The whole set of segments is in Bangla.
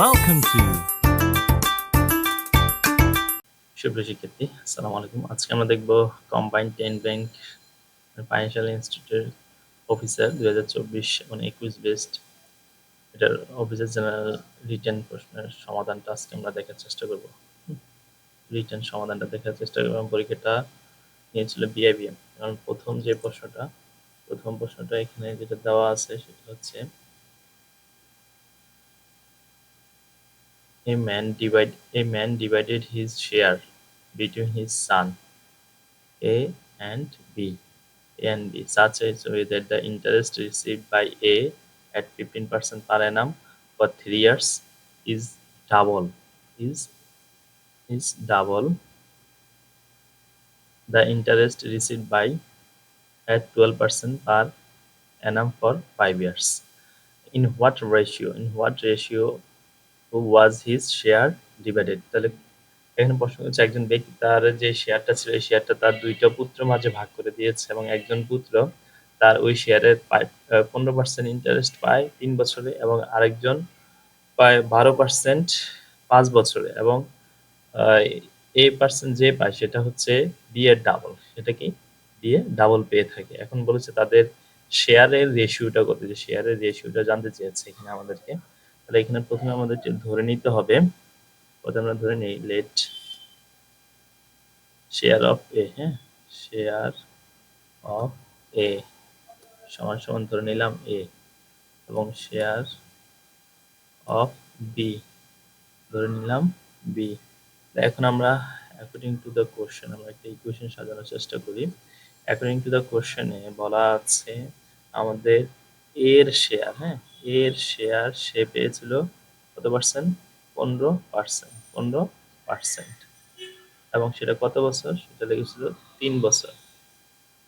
Welcome to সুপ্রিয় শিক্ষার্থী, আসসালামু আলাইকুম। আজকে আমরা দেখব কম্বাইন্ড টেন ব্যাংক ফাইন্যান্সিয়াল ইনস্টিটিউটের অফিসার দুই হাজার চব্বিশ এবং একুশ বেস্ট এটার অফিসার জেনারেল রিটার্ন প্রশ্নের সমাধানটা আজকে আমরা দেখার চেষ্টা করব। রিটার্ন সমাধানটা দেখার চেষ্টা করব পরীক্ষাটা নিয়েছিল বিআইবিএম কারণ প্রথম যে প্রশ্নটা, প্রথম প্রশ্নটা এখানে যেটা দেওয়া আছে সেটা হচ্ছে A man divide a man divided his share between his son A and B. A and B such a way that the interest received by A at 15% per annum for three years is double is is double the interest received by at 12% per annum for five years. In what ratio? In what ratio was his share divided তাহলে এখানে প্রশ্ন হচ্ছে, একজন ব্যক্তি তার যে শেয়ারটা ছিল, এই শেয়ারটা তার দুইটা পুত্র মাঝে ভাগ করে দিয়েছে এবং একজন পুত্র তার ওই শেয়ারের পনেরো পার্সেন্ট ইন্টারেস্ট পায় তিন বছরে এবং আরেকজন পায় বারো পার্সেন্ট পাঁচ বছরে এবং এ পার্সেন্ট যে পায় সেটা হচ্ছে বি ডাবল সেটা কি? দিয়ে ডাবল পেয়ে থাকে। এখন বলেছে তাদের শেয়ারের রেশিওটা কত? যে শেয়ারের রেশিওটা জানতে চেয়েছে এখানে আমাদেরকে। তাহলে এখানে প্রথমে আমাদের ধরে নিতে হবে, প্রথমে আমরা ধরে নিই লেট শেয়ার অফ এ হ্যাঁ? শেয়ার অফ এ সমান সমান ধরে নিলাম এ এবং শেয়ার অফ বি ধরে নিলাম বি এখন আমরা অ্যাকর্ডিং টু দ্য কোশ্চেন আমরা একটা ইকুয়েশন সাজানোর চেষ্টা করি। অ্যাকর্ডিং টু দ্য কোশ্চেনে বলা আছে আমাদের এর শেয়ার হ্যাঁ? এর শেয়ার সে পেয়েছিল কত পার্সেন্ট পনেরো পার্সেন্ট পনেরো পার্সেন্ট এবং সেটা কত বছর? সেটা লেগেছিল তিন বছর।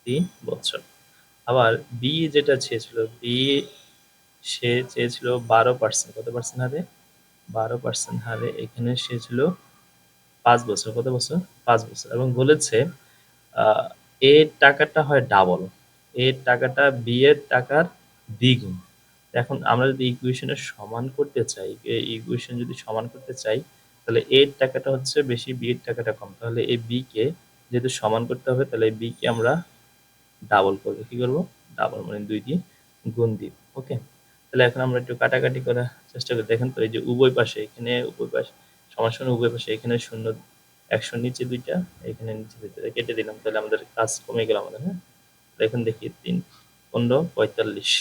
তিন বছর। আবার বি যেটা চেয়েছিল বি সে চেয়েছিল বারো পার্সেন্ট কত পার্সেন্ট হারে? বারো পার্সেন্ট হারে এখানে সে ছিল পাঁচ বছর। কত বছর? পাঁচ বছর। এবং বলেছে এর টাকাটা হয় ডাবল এর টাকাটা বি এর টাকার দ্বিগুণ। এখন আমরা যদি ইকুয়েশনের সমান করতে চাই ইকুয়েশন যদি সমান করতে চাই, তাহলে এর টাকাটা হচ্ছে বেশি বি এর টাকাটা কম। তাহলে এই বি কে যেহেতু সমান করতে হবে, তাহলে বি কে আমরা ডাবল করব। কি করব? ডাবল মানে দুই দিয়ে গুণ দিব ওকে তাহলে এখন আমরা একটু কাটাকাটি করার চেষ্টা করি। দেখেন তো, এই যে উভয় পাশে, এখানে উভয় পাশে, সমান সমান উভয় পাশে, এখানে শূন্য, একশো নিচে দুইটা, এখানে নিচে দুইটা। কেটে দিলাম, তাহলে আমাদের কাজ কমে গেল আমাদের হ্যাঁ? এখন দেখি, তিন, পনেরো, পঁয়তাল্লিশ।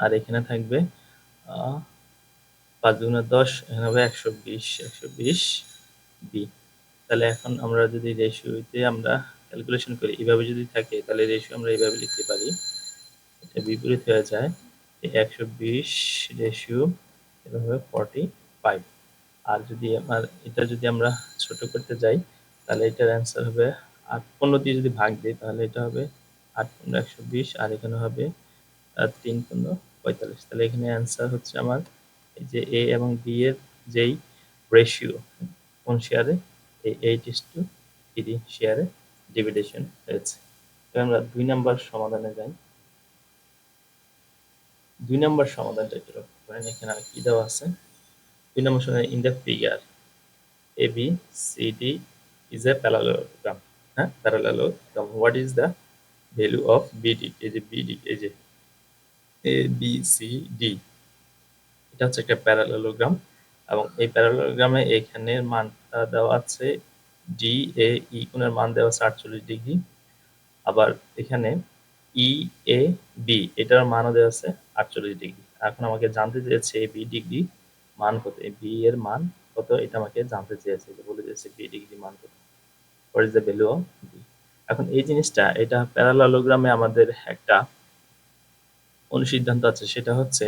আর এখানে থাকবে পাঁচ দুগুণে দশ, এখানে হবে একশো বিশ একশো বিশ বি তাহলে এখন আমরা যদি রেশিওতে আমরা ক্যালকুলেশন করি, এইভাবে যদি থাকে, তাহলে রেশিও আমরা এইভাবে লিখতে পারি। এটা বিপরীত হয়ে যায় একশো বিশ রেশিও এটা হবে ফর্টি ফাইভ আর যদি আমার, এটা যদি আমরা ছোট করতে যাই, তাহলে এটার অ্যান্সার হবে আট পনেরো দিয়ে যদি ভাগ দিই, তাহলে এটা হবে আট পনেরো, একশো বিশ, আর এখানে হবে তিন পনেরো পঁয়তাল্লিশ। তাহলে এখানে অ্যান্সার হচ্ছে আমার এই যে এ এবং বি এর যেই রেশিও কোন শেয়ারে এই এইট ইস টু থ্রি শেয়ারে ডিভিডেশন হয়েছে। আমরা দুই নাম্বার সমাধানে যাই। দুই নাম্বার সমাধানটা একটু লক্ষ্য করেন, এখানে আর কি দেওয়া আছে? দুই নম্বর সমাধান in the figure A B C D is a parallelogram হ্যাঁ? Parallelogram what is the value of BD এই যে বিডি এই যে এ বি সি ডি এটা হচ্ছে একটা প্যারালোগ্রাম এবং এই প্যারালোগ্রামে এখানের মান দেওয়া আছে ডি এ ই কোণের মান দেওয়া আছে আটচল্লিশ ডিগ্রি। আবার এখানে ই এ বি এটার মানও দেওয়া আছে আটচল্লিশ ডিগ্রি। এখন আমাকে জানতে চেয়েছে বি ডিগ্রি মান কত? বি এর মান কত? এটা আমাকে জানতে চেয়েছে বলে দিয়েছে বি ডিগ্রি মান কত। What is the value of B এখন এই জিনিসটা, এটা প্যারালোগ্রামে আমাদের একটা অনুসিদ্ধান্ত আছে, সেটা হচ্ছে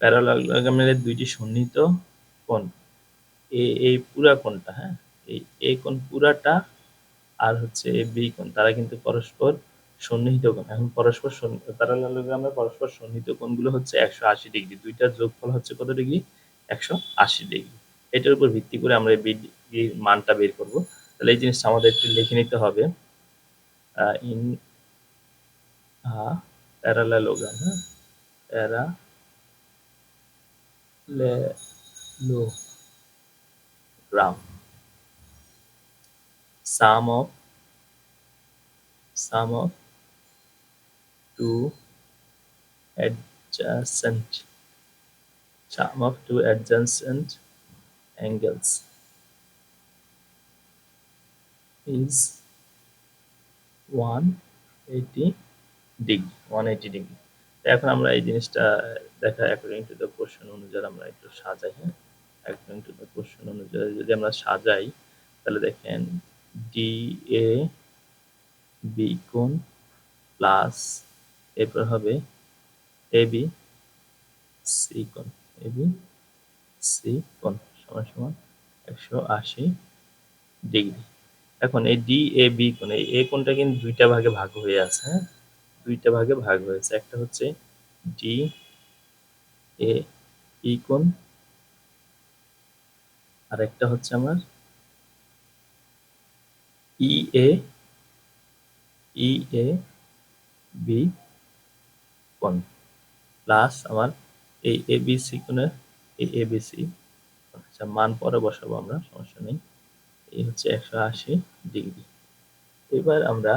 প্যারালোগ্রামের দুইটি সন্নিহিত কোণ। এ, এই পুরা কোণটা হ্যাঁ? এই এ কোণ পুরাটা আর হচ্ছে এ বি কোণ, তারা কিন্তু পরস্পর সন্নিহিত কোণ। এখন পরস্পর প্যারালোগ্রামের পরস্পর সন্নিহিত কোণগুলো হচ্ছে একশো আশি ডিগ্রি। দুইটার যোগফল হচ্ছে কত ডিগ্রি? একশো আশি ডিগ্রি। এটার উপর ভিত্তি করে আমরা এই বি মানটা বের করব। তাহলে এই জিনিসটা আমাদের একটু লিখে নিতে হবে। ইন প্যারালোগ্রাম হ্যাঁ? era round Sum of sum of two adjacent sum of two adjacent angles is 180 degree 180 degree. এখন আমরা এই জিনিসটা দেখা অ্যাকর্ডিং টু দ্য কোশ্চেন অনুযায়ী আমরা একটু সাজাই হ্যাঁ? অ্যাকর্ডিং টু দ্য কোশ্চেন অনুযায়ী যদি আমরা সাজাই, তাহলে দেখেন ডি এ বি কোণ প্লাস এরপর হবে এ বি সি কোণ এ বি সি কোণ, সমান সমান একশো আশি ডিগ্রি। এখন এই ডি এ বি কোণ, এই এ কোণটা কিন্তু দুইটা ভাগে ভাগ হয়ে আছে হ্যাঁ? দুইটা ভাগে ভাগ হয়েছে। একটা হচ্ছে ডি এ ই কোণ, আর একটা হচ্ছে আমার ই এ ই এ বি কোণ প্লাস আমার এই এ বি সি কোণের এই এ বি সি আচ্ছা মান পরে বসাবো আমরা, সমস্যা নেই। এই হচ্ছে একশো আশি ডিগ্রি। এবার আমরা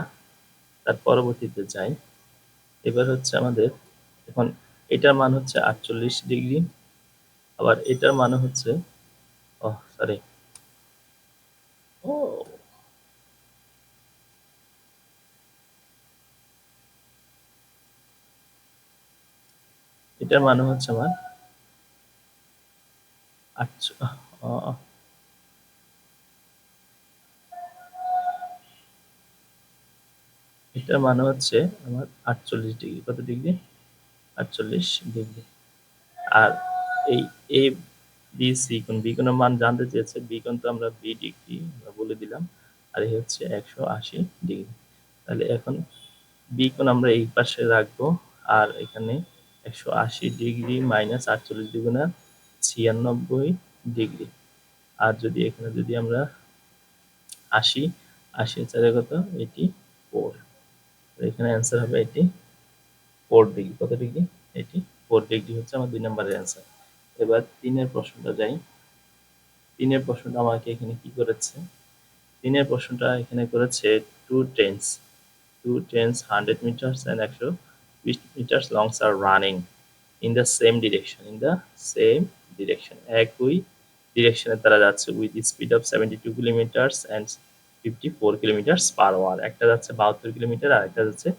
তার পরবর্তীতে যাই। এবার হচ্ছে আমাদের এখন এটার মান হচ্ছে আটচল্লিশ ডিগ্রি, আবার এটার মান হচ্ছে ও সরি ও এটার মানে হচ্ছে আমার আচ্ছা এটার মানে হচ্ছে আমার আটচল্লিশ ডিগ্রি, কত ডিগ্রি? আটচল্লিশ ডিগ্রি। আর এই এ বি সি কোন বি কোন মান জানতে চেয়েছে বি কোন তো আমরা বি ডিগ্রি আমরা বলে দিলাম, আর এই হচ্ছে একশো আশি ডিগ্রি। তাহলে এখন বি কোন আমরা এই পাশে রাখব, আর এখানে একশো আশি ডিগ্রি মাইনাস আটচল্লিশ না ছিয়ানব্বই ডিগ্রি। আর যদি এখানে যদি আমরা আশি আশি চারে কত? এটি ফোর এখানে অ্যান্সার হবে এটি ফোর ডিগ্রি কত ডিগ্রি এটি ফোর ডিগ্রি হচ্ছে আমার দুই নম্বরের অ্যান্সার এবার তিনের প্রশ্নটা যাই। তিনের প্রশ্নটা আমাকে এখানে কি করেছে? তিনের প্রশ্নটা এখানে করেছে two trains two trains hundred metres and একশো বিশ metres longs R running in the same direction in the same direction একই ডিরেকশনে তারা যাচ্ছে with speed of seventy two kilometres and fifty four kilometres per hour একটা যাচ্ছে বাহাত্তর কিলোমিটার আর একটা যাচ্ছে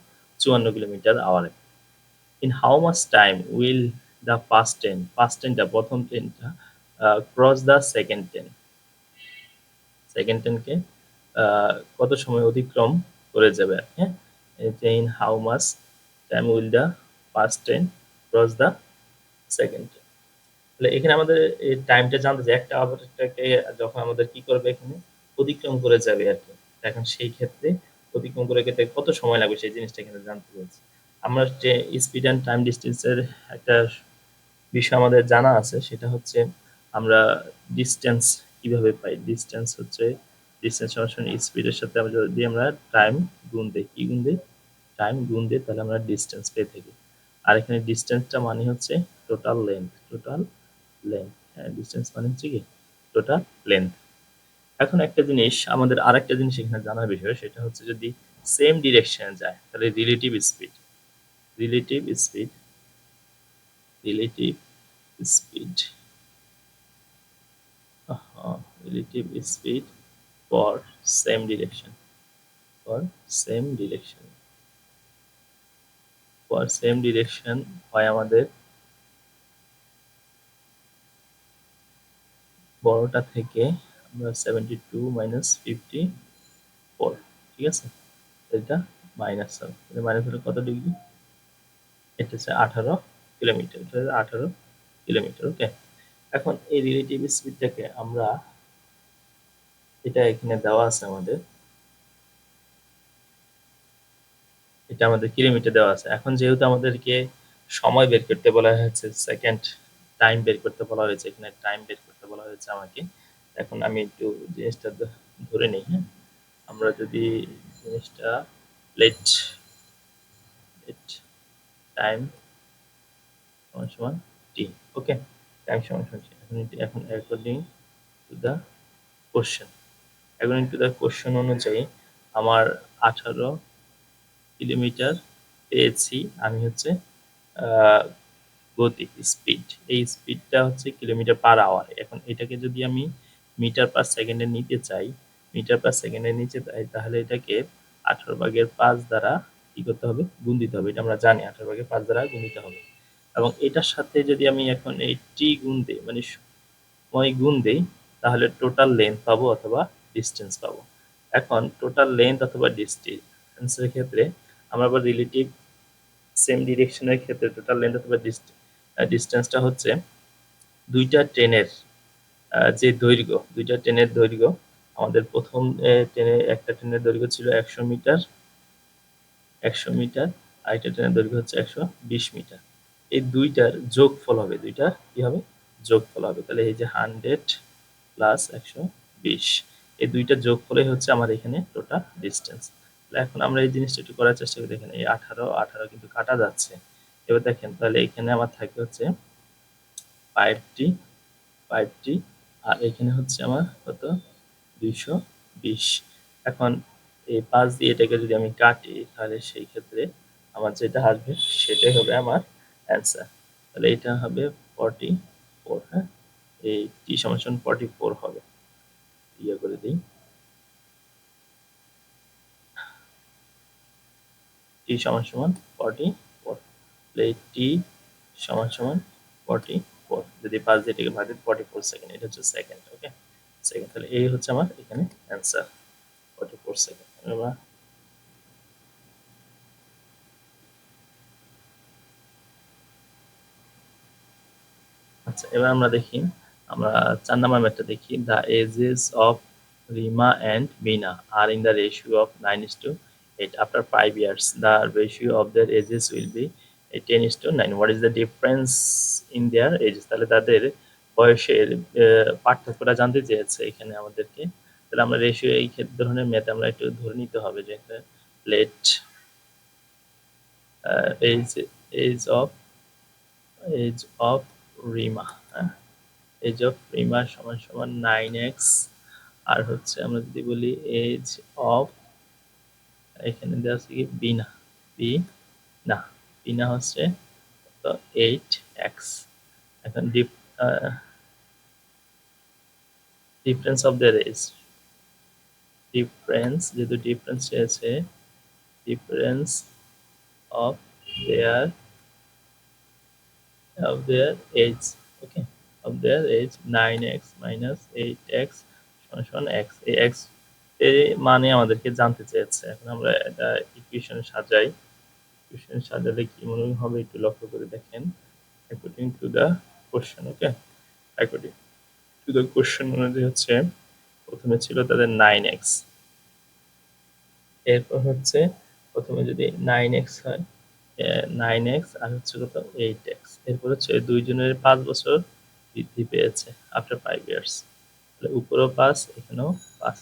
চুয়ান্ন kilometre আওয়ারে in how much time will the first train first ট্রেনটা প্রথম ট্রেনটা cross the second train second ট্রেনকে কত সময় অতিক্রম করে যাবে? হ্যাঁ? In how much time will the first train cross the second train তাহলে এখানে আমাদের এই টাইমটা জানতে যে একটা আবারটাকে যখন আমাদের কি করবে এখানে? অতিক্রম করে যাবে আর কি। এখন সেই ক্ষেত্রে অতিক্রম করে গেতে কত সময় লাগবে সেই জিনিসটা কিন্তু জানতে চাইছি। আমরা যে স্পিড অ্যান্ড টাইম ডিস্টেন্সের একটা বিষয় আমাদের জানা আছে, সেটা হচ্ছে আমরা ডিস্টেন্স কীভাবে পাই? ডিস্টেন্স হচ্ছে ডিস্টেন্স সমান স্পিডের সাথে আমরা যদি আমরা টাইম গুণ দিই, কি গুণ দিই? টাইম গুণ দিই, তাহলে আমরা ডিস্টেন্স পেয়ে থাকি। আর এখানে ডিস্টেন্সটা মানে হচ্ছে টোটাল লেন্থ টোটাল লেন্থ হ্যাঁ ডিস্টেন্স মানে হচ্ছে কি? টোটাল লেন্থ এখন একটা জিনিস, আমাদের আরেকটা জিনিস এখানে জানার বিষয়, সেটা হচ্ছে যদি সেম ডিরেকশনে যায়, তাহলে relative speed relative speed relative speed relative speed for same direction for same direction for same direction হয় আমাদের বড়টা থেকে seventy two minus fifty four ঠিক আছে? এটা মাইনাস হবে। মাইনাস হলে কত ডিগ্রি এটা হচ্ছে আঠারো কিলোমিটার এটা আঠারো কিলোমিটার ওকে এখন এই রিলেটিভ স্পিডটাকে আমরা, এটা এখানে দেওয়া আছে আমাদের। এটা আমাদের কিলোমিটার দেওয়া আছে। এখন যেহেতু আমাদেরকে সময় বের করতে বলা হয়েছে সেকেন্ড টাইম বের করতে বলা হয়েছে, এখানে টাইম বের করতে বলা হয়েছে আমাকে এখন আমি একটু জিনিসটা ধরে নিই হ্যাঁ? আমরা যদি জিনিসটা লেট লেট টাইম সমান সমান টি ওকে টাইম সমান সমান এখন এখন according to the question according to the question অনুযায়ী আমার আঠারো কিলোমিটার পেয়েছি, আমি হচ্ছে গতি স্পিড এই স্পিডটা হচ্ছে কিলোমিটার পার আওয়ার এখন এটাকে যদি আমি মিটার পার সেকেন্ডে নিতে চাই, মিটার পার সেকেন্ডে নিচে চাই, তাহলে এটাকে আঠারো ভাগের পাঁচ দ্বারা কি করতে হবে? গুণ দিতে হবে। এটা আমরা জানি, আঠারো ভাগের পাঁচ দ্বারা গুণ দিতে হবে। এবং এটার সাথে যদি আমি এখন এই টি গুণ দিই মানে সময় গুণ দিই, তাহলে টোটাল লেন্থ পাবো অথবা ডিস্টেন্স পাবো। এখন টোটাল লেন্থ অথবা ডিস্টেন্সের ক্ষেত্রে আমরা আবার রিলেটিভ সেম ডিরেকশনের ক্ষেত্রে টোটাল লেন্থ অথবা ডিস্টেন্সটা হচ্ছে দুইটা ট্রেনের যে দৈর্ঘ্য, দুইটা ট্রেনের দৈর্ঘ্য, আমাদের প্রথম ট্রেনে একটা ট্রেনের দৈর্ঘ্য ছিল একশো মিটার একশো মিটার আর একটা ট্রেনের দৈর্ঘ্য হচ্ছে একশো বিশ মিটার। এই দুইটার যোগফল হবে, দুইটার কি হবে? যোগফল হবে। তাহলে এই যে হান্ড্রেড প্লাস একশো বিশ, এই দুইটা যোগ যোগফলে হচ্ছে আমার এখানে টোটাল ডিস্টেন্স তাহলে এখন আমরা এই জিনিসটা একটু করার চেষ্টা করি, দেখেন এই আঠারো আঠারো কিন্তু কাটা যাচ্ছে। এবার দেখেন, তাহলে এখানে আমার থাকে হচ্ছে ফাইভটি ফাইভটি আর এখানে হচ্ছে আমার কত? দুইশো বিশ। এখন এই পাঁচ দিয়ে এটাকে যদি আমি কাটি, তাহলে সেই ক্ষেত্রে আমার যেটা আসবে সেটাই হবে আমার অ্যান্সার তাহলে এটা হবে ফর্টি ফোর হ্যাঁ? এই টি সমান ফর্টি ফোর হবে। ইয়ে করে দিই। টি সমান সমান ফর্টি ফোর টি সমান সমান ফর্টি ফোর যদি পাঁচ দিয়ে এটাকে ভাগ ফর্টি ফোর সেকেন্ড এটা হচ্ছে সেকেন্ড ওকে সেকেন্ড তাহলে এই হচ্ছে আমার এখানে অ্যান্সার ফর্টি ফোর সেকেন্ড আমরা আচ্ছা এবার আমরা দেখি, আমরা চার নাম্বার ম্যাথটা দেখি the ages of Rima and Mina are in the ratio of nine is to eight after five years the ratio of their ages will be ten is to nine what is the difference in their ages তাহলে তাদের বয়সের পার্থক্যটা জানতে চেয়েছে এখানে আমাদেরকে। তাহলে আমরা রেশিও এই ধরনের ম্যাথ আমরা একটু ধরে নিতে হবে যে let age age of age of Rima হ্যাঁ? এজ অফ রিমা সমান সমান নাইন এক্স আর হচ্ছে আমরা যদি বলি এজ অফ এখানে দেওয়া আছে কি? বিনা বি না বিনা হচ্ছে তো এইট এক্স। এখন deep difference of their age difference যেহেতু ডিফারেন্স চেয়েছে difference of their of their age okay, of their age 9x minus 8x সমান সমান x এই x এর মানে আমাদেরকে জানতে চেয়েছে। এখন আমরা এটা ইকুয়েশন সাজাই। ইকুয়েশন সাজালে কি মনে হবে একটু লক্ষ্য করে দেখেন। According to the question okay according to the question অনুযায়ী হচ্ছে, প্রথমে ছিল তাদের নাইন এক্স এরপর হচ্ছে প্রথমে যদি নাইন এক্স হয় নাইন এক্স আর হচ্ছে কত? এইট এক্স এরপর হচ্ছে দুইজনের পাঁচ বছর বৃদ্ধি পেয়েছে আফটার ফাইভ ইয়ার্স তাহলে উপরেও পাঁচ, এখানেও পাঁচ।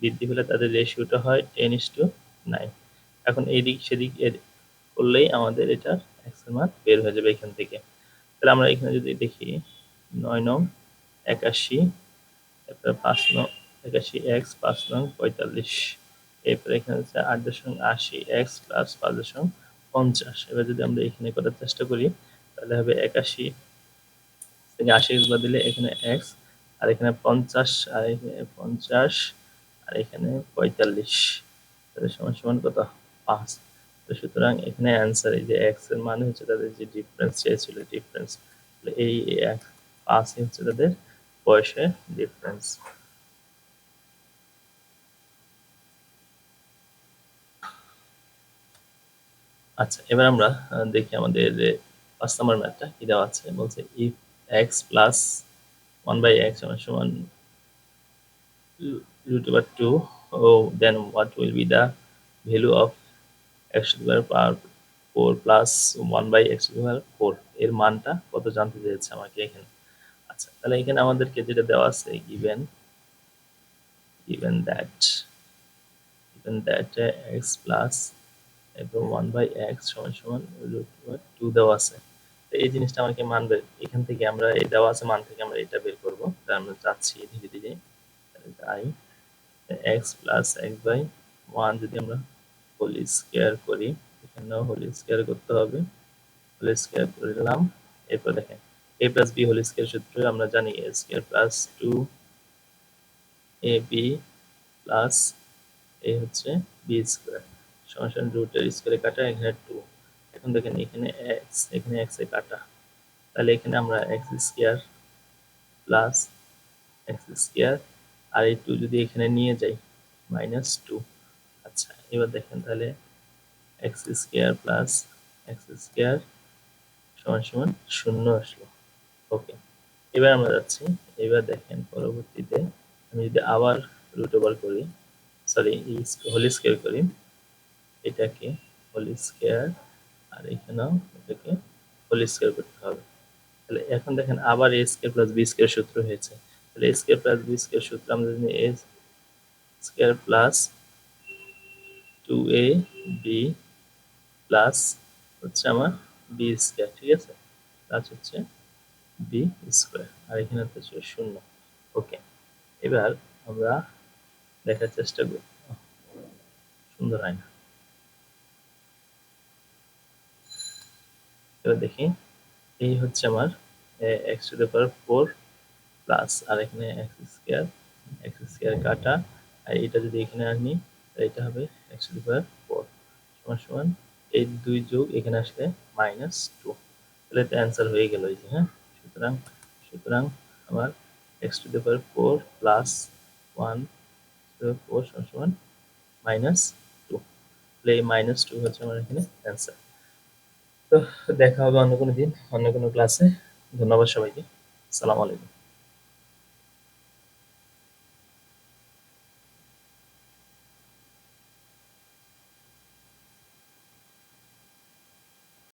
বৃদ্ধি পেলে তাদের রেশিওটা হয় টেন ইস টু নাইন এখন এই দিক সেদিক করলেই আমাদের এটার এক্সের মান বের হয়ে যাবে এখান থেকে। তাহলে আমরা এখানে যদি দেখি, নয় নং একাশি, তারপরে পাঁচ নং একাশি এক্স পাঁচ নং পঁয়তাল্লিশ, এরপরে এখানে হচ্ছে আট দশমিক আশি এক্স প্লাস পাঁচ দশমিক পঞ্চাশ। এবার যদি আমরা এখানে করার চেষ্টা করি, তাহলে হবে একাশি থেকে আশি দিলে এখানে এক্স আর এখানে পঞ্চাশ, আর এখানে পঞ্চাশ, আর এখানে পঁয়তাল্লিশ। তাহলে সমান সমান কত? পাঁচ। তো সুতরাং এখানে অ্যান্সার এই যে এক্সের মানে হচ্ছে তাদের যে ডিফারেন্স চেয়েছিল ডিফারেন্স এই পাঁচ হচ্ছে তাদের বয়সের ডিফারেন্স আচ্ছা এবার আমরা দেখি আমাদের পাঁচ নম্বর ম্যাথটা কি দেওয়া আছে। বলছে if x plus one by x সমান সমান root over 2 oh, then what will be the value of x 4 plus 1 by x to the power 4 এর মানটা কত জানতে চেয়েছে আমাকে এখানে? আচ্ছা তাহলে এখানে আমাদেরকে যেটা দেওয়া আছে given that given that uh, x plus এবং ওয়ান বাই এক্স সমান সমান টু দেওয়া আছে। তো এই জিনিসটা আমাকে মান বের এখান থেকে আমরা এই দেওয়া আছে মান থেকে আমরা এটা বের করব। তা আমরা চাচ্ছি ধীরে ধীরে I x plus x by one যদি আমরা হোল স্কোয়ার করি। এখানেও হোল স্কোয়ার করতে হবে। হোল স্কোয়ার করলাম এরপর দেখেন a plus b whole square সূত্র আমরা জানি a square plus two a b plus a হচ্ছে বি স্কোয়ার সমান রুটের স্কোয়ারে কাটা, এখানে টু এখন দেখেন এখানে এক্স এখানে এক্স এ কাটা। তাহলে এখানে আমরা x square plus x square আর এই টু যদি এখানে নিয়ে যাই মাইনাস টু আচ্ছা এবার দেখেন তাহলে x square plus x square সমান সমান শূন্য আসলো। ওকে এবার আমরা যাচ্ছি। এবার দেখেন পরবর্তীতে আমি যদি আবার রুট ওভার করি সরি হোল স্কোয়ার করি, এটাকে হোল স্কোয়ার আর এখানেও এটাকে হোল স্কোয়ার করতে হবে। তাহলে এখন দেখেন আবার a square plus b square সূত্র হয়েছে। তাহলে a square plus b square সূত্র আমরা যদি a square plus two a b plus হচ্ছে আমার বি স্কোয়ার ঠিক আছে? প্লাস হচ্ছে বি স্কোয়ার আর এখানে হচ্ছে শূন্য। ওকে এবার আমরা দেখার চেষ্টা করি। সুন্দর হয় না। এবার দেখি এই হচ্ছে আমার x to the power four plus আর এখানে এক্স স্কোয়ার এক্স স্কোয়ার কাটা, আর এটা যদি এখানে আনি এটা হবে x to the power four সমান সমান এই দুই যোগ এখানে আসলে মাইনাস টু তাহলে এটা অ্যান্সার হয়ে গেল এই যে হ্যাঁ? সুতরাং সুতরাং আমার x to the power four plus one four সমান সমান মাইনাস টু তাহলে মাইনাস টু হচ্ছে আমার এখানে অ্যান্সার তো দেখা হবে অন্য কোনো দিন, অন্য কোনো ক্লাসে ধন্যবাদ সবাইকে। সালাম আলাইকুম।